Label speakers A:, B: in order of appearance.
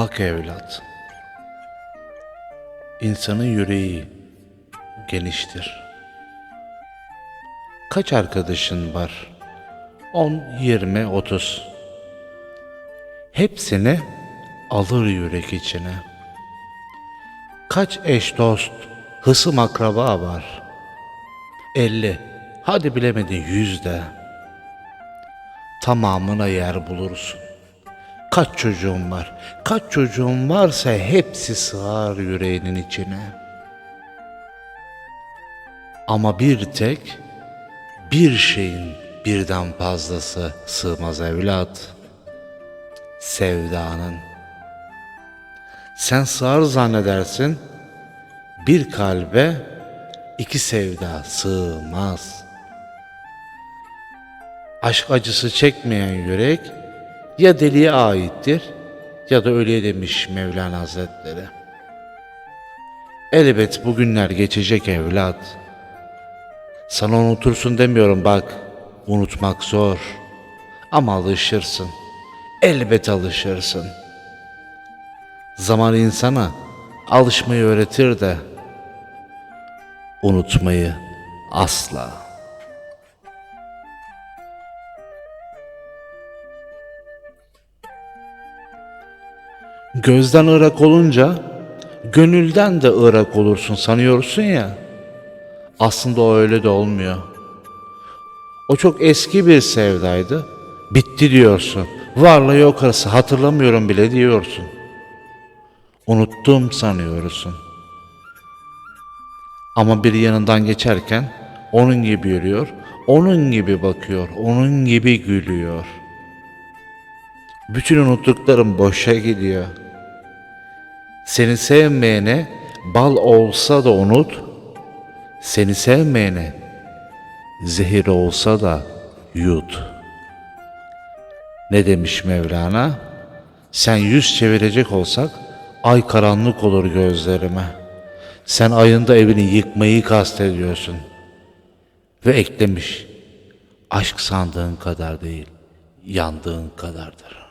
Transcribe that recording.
A: Bak evlat, insanın yüreği geniştir. Kaç arkadaşın var? 10, 20, 30. Hepsini alır yürek içine. Kaç eş dost, hısım akraba var? 50, hadi bilemedin 100 de. Tamamına yer bulursun. Kaç çocuğun var? Kaç çocuğun varsa hepsi sığar yüreğinin içine. Ama bir tek bir şeyin birden fazlası sığmaz evlat. Sevdanın. Sen sığar zannedersin, bir kalbe iki sevda sığmaz. Aşk acısı çekmeyen yürek ya deliye aittir ya da öyle demiş Mevlana Hazretleri. Elbet bu günler geçecek evlat. Sana unutursun demiyorum bak. Unutmak zor. Ama alışırsın. Elbet alışırsın. Zaman insana alışmayı öğretir de unutmayı asla. Gözden ırak olunca gönülden de ırak olursun sanıyorsun ya. Aslında o öyle de olmuyor. O çok eski bir sevdaydı. Bitti diyorsun. Varla yok arası hatırlamıyorum bile diyorsun. Unuttum sanıyorsun. Ama biri yanından geçerken onun gibi yürüyor, onun gibi bakıyor, onun gibi gülüyor. Bütün unuttuklarım boşa gidiyor. Seni sevmeyene bal olsa da unut, seni sevmeyene zehir olsa da yut. Ne demiş Mevlana? Sen yüz çevirecek olsak ay karanlık olur gözlerime. Sen ayında evini yıkmayı kastediyorsun. Ve eklemiş. Aşk sandığın kadar değil, yandığın kadardır.